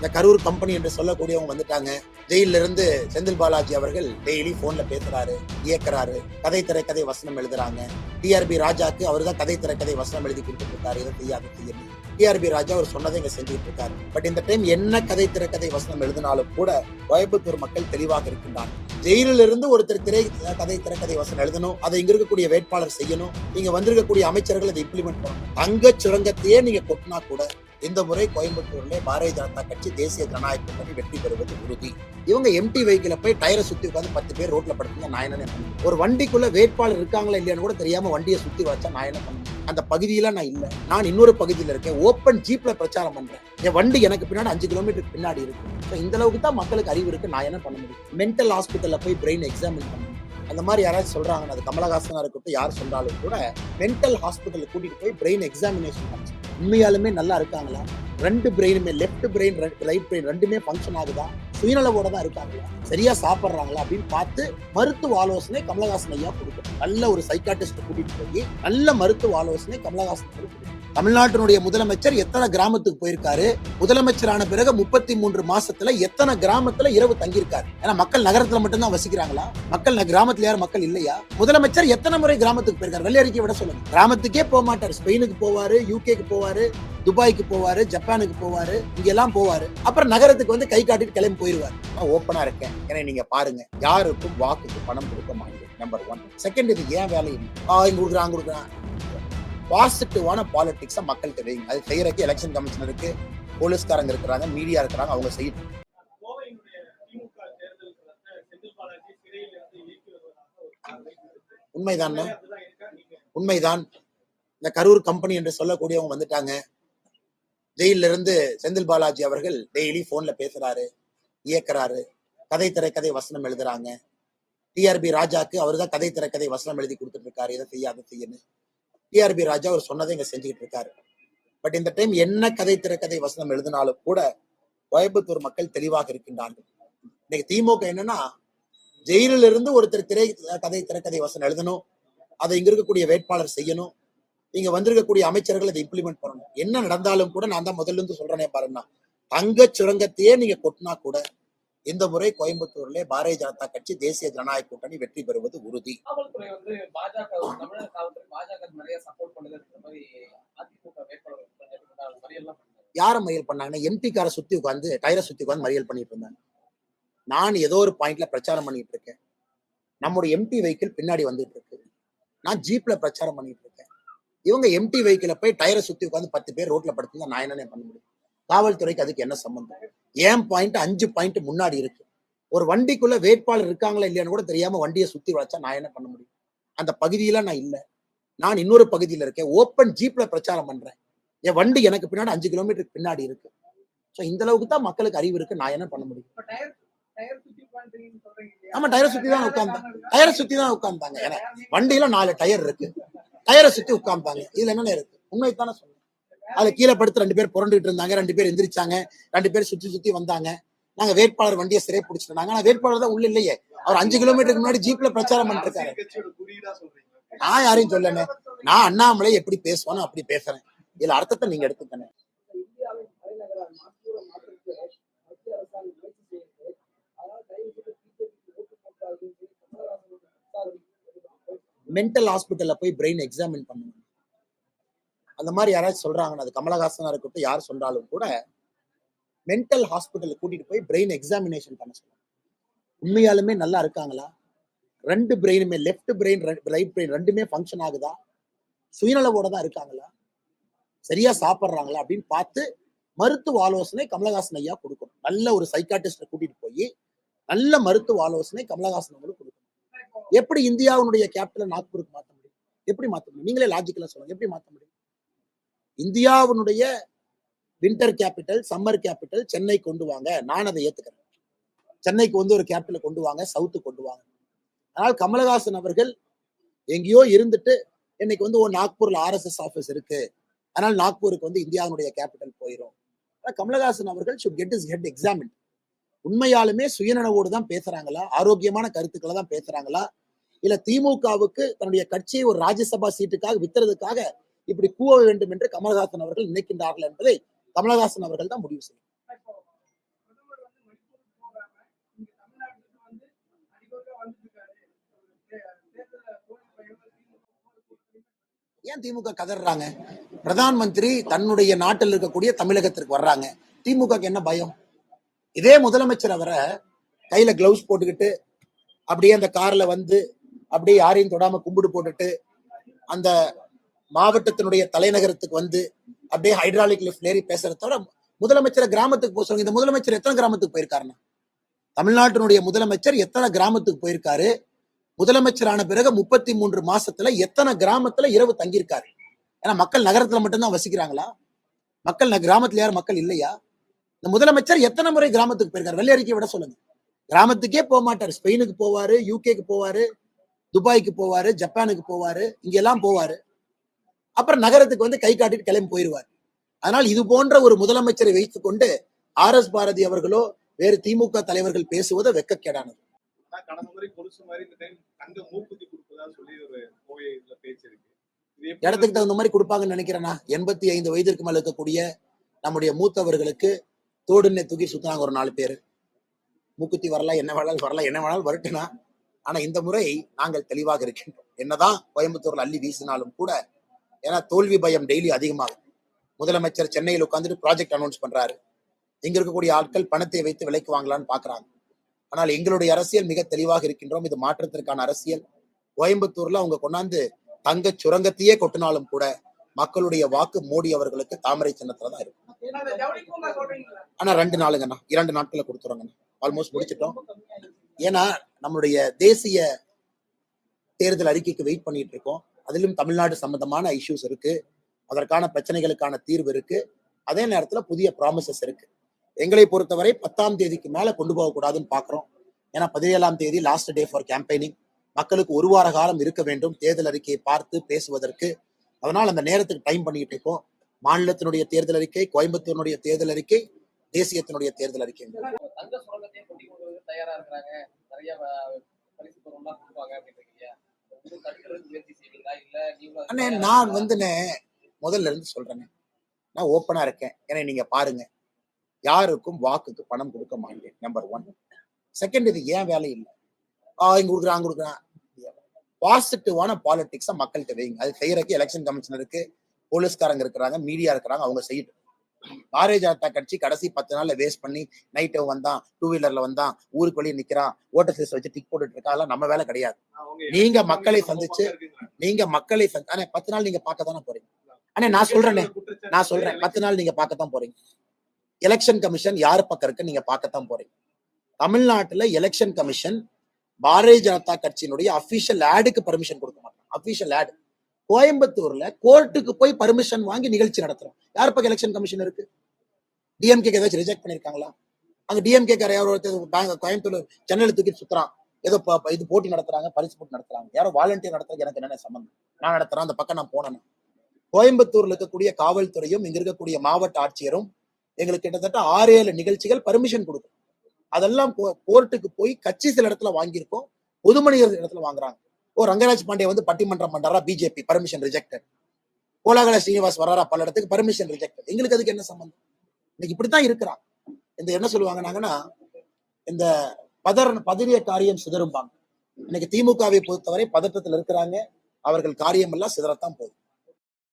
இந்த கரூர் கம்பெனி என்று சொல்லக்கூடியவங்க வந்துட்டாங்க. ஜெயில இருந்து செந்தில் பாலாஜி அவர்கள் டெய்லி போன்ல பேசுறாரு இயக்குறாரு கதை திரைக்கதை வசனம் எழுதுறாங்க. டிஆர்பி ராஜாக்கு அவர் தான் கதை திரைக்கதை வசனம் எழுதி கொடுத்துட்டு இருக்காரு இதை செய்யாது செய்யணும். டிஆர்பி ராஜா அவர் சொன்னதை இங்க செஞ்சுட்டு இருக்காரு பட் இந்த டைம் என்ன கதை திரைக்கதை வசனம் எழுதினாலும் கூட கோயம்புத்தூர் மக்கள் தெளிவாக இருக்கின்றார் ஜெயிலில் இருந்து ஒருத்தர் திரை கதை திரைக்கதை வசனம் எழுதணும் அதை இங்க இருக்கக்கூடிய வேட்பாளர் செய்யணும் நீங்க வந்திருக்கக்கூடிய அமைச்சர்கள் அதை இம்ப்ளிமெண்ட் பண்ணணும். தங்க சுரங்கத்தையே நீங்க கொட்டினா கூட இந்த முறை கோயம்புத்தூர்ல பாரதிய ஜனதா கட்சி தேசிய ஜனநாயக கூட்டணி வெற்றி பெறுவது உறுதி. இவங்க எம்டி வெஹிக்கிள போய் டயரை சுத்தி உட்காந்து பத்து பேர் ரோட்ல படுத்துங்க நான் என்ன ஒரு வண்டிக்குள்ள வேட்பாளர் இருக்காங்களா இல்லையான்னு கூட தெரியாம வண்டியை சுத்தி வச்சா நான் என்ன பண்ணுவேன் அந்த பகுதியில நான் இல்ல. நான் இன்னொரு பகுதியில இருக்கேன். ஓப்பன் ஜீப்ல பிரச்சாரம் பண்றேன். என் வண்டி எனக்கு பின்னாடி அஞ்சு கிலோமீட்டருக்கு பின்னாடி இருக்கு. ஸோ இந்த அளவுக்கு தான் மக்களுக்கு அறிவு இருக்கு. நான் என்ன பண்ண முடியும்? மென்டல் ஹாஸ்பிட்டல்ல போய் பிரெயின் எக்ஸாமின் பண்ணணும் அந்த மாதிரி யாராவது சொல்றாங்கன்னா அது கமலஹாசனா இருக்கட்டும் யார் சொன்னாலும் கூட மென்டல் ஹாஸ்பிட்டல் கூட்டிட்டு போய் பிரெயின் எக்ஸாமினேஷன் பண்ண உண்மையாலுமே நல்லா இருக்காங்களா? ரெண்டு பிரெயினுமே லெஃப்ட் பிரெயின் ரைட் பிரெயின் ரெண்டுமே ஃபங்க்ஷன் ஆகுதா? சுயநலவோட தான் இருக்காங்களா? சரியா சாப்பிட்றாங்களா? அப்படின்னு பார்த்து மருத்துவ ஆலோசனை கமலஹாசன் ஐயா கொடுக்கணும். நல்ல ஒரு சைக்காட்டிஸ்ட் கூட்டிட்டு போய் நல்ல மருத்துவ ஆலோசனை கமலஹாசன் கொடுக்கணும். தமிழ்நாட்டினுடைய முதலமைச்சர் எத்தனை கிராமத்துக்கு போயிருக்காரு? முதலமைச்சரான பிறகு முப்பத்தி மூன்று மாசத்துல எத்தனை கிராமத்துல இரவு தங்கியிருக்காரு? ஏன்னா மக்கள் நகரத்துல மட்டும்தான் வசிக்கிறாங்களா? மக்கள் கிராமத்துல யாரும் மக்கள் இல்லையா? முதலமைச்சர் எத்தனை முறை கிராமத்துக்கு போயிருக்காரு? வெள்ளை விட சொல்லுங்க. கிராமத்துக்கே போக மாட்டார். ஸ்பெயினுக்கு போவாரு யூகேக்கு போவாரு துபாய்க்கு போவாரு ஜப்பானுக்கு போவாரு இங்க எல்லாம் போவாரு. அப்புறம் நகரத்துக்கு வந்து கை காட்டிட்டு கிளம்பி போயிருவாரு. நான் ஓப்பனா இருக்கேன். ஏன்னா நீங்க பாருங்க. யாருக்கும் வாக்குக்கு பணம் கொடுக்க மாட்டேன். நம்பர் ஒன் செகண்ட் இது ஏன் வேலை? இங்க கொடுக்குறான் கொடுக்குறான். பாசிட்டிவான பாலிடிக்ஸை மக்கள் வைங்க அது செய்யறதுக்கு எலெக்ஷன் கமிஷன் இருக்கு போலீஸ்காரங்க இருக்கிறாங்க மீடியா இருக்கிறாங்க அவங்க செய்யணும். உண்மைதான்? உண்மைதான். இந்த கரூர் கம்பெனி என்று சொல்லக்கூடியவங்க வந்துட்டாங்க. ஜெயில இருந்து செந்தில் பாலாஜி அவர்கள் டெய்லி போன்ல பேசுறாரு இயக்குறாரு. கதை திரைக்கதை வசனம் எழுதுறாங்க. டிஆர்பி ராஜாக்கு அவர் தான் கதை திரைக்கதை வசனம் எழுதி கொடுத்துட்டு இருக்காரு. இதை செய்ய அதை செய்யணும் டிஆர்பி ராஜா அவர் சொன்னதை இங்க செஞ்சுக்கிட்டு இருக்காரு. பட் இந்த டைம் என்ன கதை திரைக்கதை வசனம் எழுதினாலும் கூட கோயம்புத்தூர் மக்கள் தெளிவாக இருக்கின்றார்கள். இன்னைக்கு திமுக என்னன்னா ஜெயிலில் இருந்து ஒருத்தர் திரை கதை திரைக்கதை வசனம் எழுதணும் அதை இங்க இருக்கக்கூடிய வேட்பாளர் செய்யணும் நீங்க வந்திருக்கக்கூடிய அமைச்சர்கள் அதை இம்ப்ளிமெண்ட் பண்ணணும். என்ன நடந்தாலும் கூட நான் தான் முதல்ல இருந்து சொல்றேனே பாருங்க தங்க சுரங்கத்தையே நீங்க கொட்டினா கூட இந்த முறை கோயம்புத்தூர்ல பாரதிய ஜனதா கட்சி தேசிய ஜனநாயக கூட்டணி வெற்றி பெறுவது உறுதி. யார மறியல் பண்ணாங்கன்னா எம்பி காரை சுத்தி உட்காந்து டயரை சுத்தி உட்காந்து மறியல் பண்ணிட்டு இருந்தாங்க. நான் ஏதோ ஒரு பாயிண்ட்ல பிரச்சாரம் பண்ணிட்டு இருக்கேன். நம்முடைய எம்பி வெஹிக்கிள் பின்னாடி வந்துட்டு இருக்கு. நான் ஜீப்ல பிரச்சாரம் பண்ணிட்டு இருக்கேன். இவங்க எம்டி வெஹிக்கிள போய் டயரை சுத்தி உட்காந்து பத்து பேர் ரோட்ல படுத்துங்க நான் என்னென்ன பண்ண முடியும்? காவல்துறைக்கு அதுக்கு என்ன சம்பந்தம்? ஏன் பாயிண்ட் அஞ்சு பாயிண்ட் முன்னாடி இருக்கு? ஒரு வண்டிக்குள்ள வேட்பாளர் இருக்காங்களா இல்லையான்னு கூட தெரியாம வண்டியை சுத்தி வச்சா நான் என்ன பண்ண முடியும்? அந்த பகுதியில நான் இல்ல. நான் இன்னொரு பகுதியில இருக்கேன். ஓப்பன் ஜீப்ல பிரச்சாரம் பண்றேன். என் வண்டி எனக்கு பின்னாடி அஞ்சு கிலோமீட்டருக்கு பின்னாடி இருக்கு. ஸோ இந்த அளவுக்கு தான் மக்களுக்கு அறிவு இருக்கு. நான் என்ன பண்ண முடியும்? ஆமா, டயரை சுத்தி தான் உட்கார்ந்தேன். டயரை சுத்தி தான் உட்கார்ந்தாங்க. ஏன்னா வண்டியில நாலு டயர் இருக்கு. டயரை சுத்தி உட்கார்ந்தாங்க. இதுல என்னென்ன இருக்கு? உண்மை தானே சொன்னேன் அதுல கீழே படுத்து ரெண்டு பேர் புரண்டுகிட்டு இருந்தாங்க. ரெண்டு பேர் எந்திரிச்சாங்க. ரெண்டு பேர் சுத்தி சுத்தி வந்தாங்க. நாங்க வேட்பாளர் வண்டியை சிறை பிடிச்சிருந்தாங்க ஆனா வேட்பாளர் தான் உள்ள இல்லையே. அவர் அஞ்சு கிலோமீட்டருக்கு முன்னாடி ஜீப்ல பிரச்சாரம் பண்ணிருக்காரு. நான் யாரையும் சொல்லனே நான் அண்ணாமலை எப்படி பேசுவானோ அப்படி பேசுறேன். இதுல அர்த்தத்தை நீங்க எடுத்துக்கணும் மென்டல் ஹாஸ்பிட்டல்ல போய் பிரெயின் எக்ஸாமின் பண்ணணும் அந்த மாதிரி யாராச்சும் சொல்றாங்கன்னா அது கமலஹாசனா இருக்கட்டும் யார் சொன்னாலும் கூட மென்டல் ஹாஸ்பிட்டல் கூட்டிட்டு போய் பிரெயின் எக்ஸாமினேஷன் பண்ண சொல்லுவாங்க. உண்மையாலுமே நல்லா இருக்காங்களா? ரெண்டு பிரெயினுமே லெஃப்ட் பிரெயின் ரைட் பிரெயின் ரெண்டுமே ஃபங்க்ஷன் ஆகுதா? சுயநலவோட தான் இருக்காங்களா? சரியா சாப்பிட்றாங்களா? அப்படின்னு பார்த்து மருத்துவ ஆலோசனை கமலஹாசன் ஐயா கொடுக்கணும். நல்ல ஒரு சைக்காட்டிஸ்ட கூட்டிட்டு போய் நல்ல மருத்துவ ஆலோசனை கமலஹாசன் அவங்களுக்கு கொடுக்கணும். எப்படி இந்தியாவுடைய கேபிட்டலை நாக்பூருக்கு மாற்ற முடியும்? எப்படி மாற்ற முடியும்? நீங்களே லாஜிக்கலா சொல்லுங்க. எப்படி மாற்ற முடியும்? இந்தியாவினுடைய winter capital summer capital Chennai கொண்டு வாங்க. நான் அதை ஏத்துக்கிறேன். சென்னைக்கு வந்து ஒரு கேபிட்டலை கொண்டு வாங்க சவுத்து கொண்டு வாங்க. ஆனால் கமலஹாசன் அவர்கள் எங்கேயோ இருந்துட்டு இன்னைக்கு வந்து ஒரு நாக்பூர்ல ஆர்எஸ்எஸ் ஆஃபீஸ் இருக்கு. அதனால் நாக்பூருக்கு வந்து இந்தியாவினுடைய கேபிட்டல் போயிடும் ஆனால் கமலஹாசன் அவர்கள் should get his head examined உண்மையாலுமே சுயநனவோடு தான் பேசுறாங்களா? ஆரோக்கியமான கருத்துக்களை தான் பேசுறாங்களா? இல்ல திமுகவுக்கு தன்னுடைய கட்சியை ஒரு ராஜ்யசபா சீட்டுக்காக வித்துறதுக்காக இப்படி கூவ வேண்டும் என்று கமல்ஹாசன் அவர்கள் நினைக்கின்றார்கள் என்பதை கமலஹாசன் அவர்கள் தான் முடிவு செய்யும். ஏன் திமுக கதறாங்க? பிரதான் மந்திரி தன்னுடைய நாட்டில் இருக்கக்கூடிய தமிழகத்திற்கு வர்றாங்க. திமுக என்ன பயம்? இதே முதலமைச்சர் அவரை கையில கிளவுஸ் போட்டுக்கிட்டு அப்படியே அந்த கார்ல வந்து அப்படியே யாரையும் தொடாம கும்பிடு போட்டுட்டு அந்த மாவட்டத்தினுடைய தலைநகரத்துக்கு வந்து அப்படியே ஹைட்ராலிக் லிஃப்ட் ஏறி பேசுறத தவிர முதலமைச்சரை கிராமத்துக்கு போக சொல்லுங்க இந்த முதலமைச்சர் எத்தனை கிராமத்துக்கு போயிருக்காருன்னா தமிழ்நாட்டினுடைய முதலமைச்சர் எத்தனை கிராமத்துக்கு போயிருக்காரு? முதலமைச்சரான பிறகு முப்பத்தி மூன்று மாசத்துல எத்தனை கிராமத்துல இரவு தங்கியிருக்காரு? ஏன்னா மக்கள் நகரத்துல மட்டும்தான் வசிக்கிறாங்களா? மக்கள் கிராமத்துல யாரும் மக்கள் இல்லையா? இந்த முதலமைச்சர் எத்தனை முறை கிராமத்துக்கு போயிருக்காரு? வெள்ளை அறிக்கை விட சொல்லுங்க. கிராமத்துக்கே போக மாட்டார். ஸ்பெயினுக்கு போவாரு யூகேக்கு போவாரு துபாய்க்கு போவாரு ஜப்பானுக்கு போவாரு இங்கெல்லாம் போவாரு. அப்புறம் நகரத்துக்கு வந்து கை காட்டிட்டு கிளம்பி போயிருவார். அதனால் இது போன்ற ஒரு முதலமைச்சரை வைத்துக்கொண்டு ஆர் எஸ் பாரதி அவர்களோ வேறு திமுக தலைவர்கள் பேசுவது வெக்கக்கேடானது. இடத்துக்கு தகுந்த மாதிரி கொடுப்பாங்கன்னு நினைக்கிறேன்னா எண்பத்தி ஐந்து வயதிற்கு மேல இருக்கக்கூடிய நம்முடைய மூத்தவர்களுக்கு தோடுன்னு தூக்கி சுத்தினாங்க ஒரு நாலு பேர். மூக்குத்தி வரலாம் என்ன வேணாலும் வரலாம் என்ன வேணாலும் வரட்டுனா ஆனா இந்த முறை நாங்கள் தெளிவாக இருக்கின்றோம். என்னதான் கோயம்புத்தூர்ல அள்ளி வீசினாலும் கூட ஏன்னா தோல்வி பயம் டெய்லி அதிகமாகும். முதலமைச்சர் சென்னையில் உட்காந்துட்டு ப்ராஜெக்ட் அனௌன்ஸ் பண்றாரு. இங்க இருக்கக்கூடிய ஆட்கள் பணத்தை வைத்து விலைக்கு வாங்கலாம்னு பாக்குறாங்க. ஆனால் எங்களுடைய அரசியல் மிக தெளிவாக இருக்கின்றோம். இது மாற்றத்திற்கான அரசியல். கோயம்புத்தூர்ல அவங்க கொண்டாந்து தங்க சுரங்கத்தையே கொட்டினாலும் கூட மக்களுடைய வாக்கு மோடி அவர்களுக்கு தாமரை சின்னத்துல தான் இருக்கும். ஆனா ரெண்டு நாளுங்கண்ணா இரண்டு நாட்கள கொடுத்துருங்கண்ணா ஆல்மோஸ்ட் முடிச்சிட்டோம். ஏன்னா நம்மளுடைய தேசிய தேர்தல் அறிக்கைக்கு வெயிட் பண்ணிட்டு இருக்கோம். அதிலும் தமிழ்நாடு சம்பந்தமான இஷ்யூஸ் இருக்கு. அதற்கான பிரச்சனைகளுக்கான தீர்வு இருக்கு. அதே நேரத்துல புதிய ப்ராமிசஸ் இருக்கு. எங்களை பொறுத்தவரை பத்தாம் தேதிக்கு மேல கொண்டு போகக்கூடாதுன்னு பாக்குறோம். ஏன்னா பதினேழாம் தேதி லாஸ்ட் டே ஃபார் கேம்பெயினிங் மக்களுக்கு ஒரு வார காலம் இருக்க வேண்டும். தேர்தல் அறிக்கையை பார்த்து பேசுவதற்கு. அதனால் அந்த நேரத்துக்கு டைம் பண்ணிட்டு இருக்கோம். மாநிலத்தினுடைய தேர்தல் அறிக்கை கோயம்புத்தூரினுடைய தேர்தல் அறிக்கை தேசியத்தினுடைய தேர்தல் அறிக்கை. தயாரா இருக்கிறாங்க. நிறைய பரிசு பொருள்லாம் கொடுப்பாங்க அண்ணே நான் வந்துனே வந்துண்ணே முதல்ல இருந்து சொல்றேனே நான் ஓப்பனா இருக்கேன். ஏன்னா நீங்க பாருங்க. யாருக்கும் வாக்குக்கு பணம் கொடுக்க மாட்டேன் நம்பர் ஒன் செகண்ட் இது ஏன் வேலை இல்லை. ஆ இங்க கொடுக்குறான் அங்க கொடுக்குறான். பாசிட்டிவான பாலிடிக்ஸை மக்கள்கிட்ட வைங்க. அது செய்யறதுக்கு எலெக்ஷன் கமிஷனருக்கு போலீஸ்காரங்க இருக்கிறாங்க மீடியா இருக்கிறாங்க அவங்க செய்யட்டும். பாரதிய ஜனதா கட்சி கடைசி பத்து நாள்ல வேஸ்ட் பண்ணி நைட்டு வந்தான் டூ வீலர்ல வந்தான் ஊருக்கு வெளியே நிக்கிறான் ஓட்டர் லிஸ்ட் வச்சு டிக் போட்டுட்டு இருக்கா அதெல்லாம் நம்ம வேலை கிடையாது. நீங்க மக்களை சந்திச்சு. நீங்க மக்களை சந்தி- அண்ணே பத்து நாள் நீங்க பார்க்க தானே போறீங்க? அண்ணே நான் சொல்றேனே நான் சொல்றேன் பத்து நாள் நீங்க பார்க்கத்தான் போறீங்க. எலெக்ஷன் கமிஷன் யார் பக்கம் இருக்கு நீங்க பார்க்கத்தான் போறீங்க. தமிழ்நாட்டுல எலெக்ஷன் கமிஷன் பாரதிய ஜனதா கட்சியினுடைய அபிஷியல் ஆடுக்கு பர்மிஷன் கொடுக்க மாட்டாங்க. அபிஷியல் ஆடு கோயம்புத்தூர்ல கோர்ட்டுக்கு போய் பர்மிஷன் வாங்கி நிகழ்ச்சி நடத்துறோம். யார் பக்கம் எலெக்ஷன் கமிஷன் இருக்கு? டிஎம்கே ஏதாச்சும் ரிஜெக்ட் பண்ணிருக்காங்களா? அங்க டிஎம்கே யாரோ ஒருத்தர் கோயம்புத்தூர் சென்னையில தூக்கி சுத்துறான். ஏதோ இது போட்டி நடத்துறாங்க பரிசு போட்டி நடத்துறாங்க. யாரோ வாலண்டியர் நடத்துறது எனக்கு என்ன சம்பந்தம் நான் நடத்துறேன் அந்த பக்கம் நான் போனேன். கோயம்புத்தூர்ல இருக்கக்கூடிய காவல்துறையும் இங்க இருக்கக்கூடிய மாவட்ட ஆட்சியரும் எங்களுக்கு கிட்டத்தட்ட ஆறு ஏழு நிகழ்ச்சிகள் பர்மிஷன் கொடுக்கும் அதெல்லாம் கோர்ட்டுக்கு போய் கட்சி சில இடத்துல வாங்கியிருக்கோம். பொது இடத்துல வாங்குறாங்க. ஓ ரங்கராஜ் பாண்டே வந்து பட்டிமன்றம் பண்றாரா? BJP permission rejected Kolagala Srinivas வர்றாரா பல இடத்துக்கு? பர்மிஷன் ரிஜெக்டட் எங்களுக்கு அதுக்கு என்ன சம்பந்தம்? இன்னைக்கு இப்படித்தான் இருக்கிறான். இந்த என்ன சொல்லுவாங்கன்னாங்கன்னா இந்த பதர் பதறிய காரியம் சிதறும்பாங்க. இன்னைக்கு திமுகவை பொறுத்தவரை பதட்டத்தில் இருக்கிறாங்க. அவர்கள் காரியம் எல்லாம் சிதறத்தான் போகுது.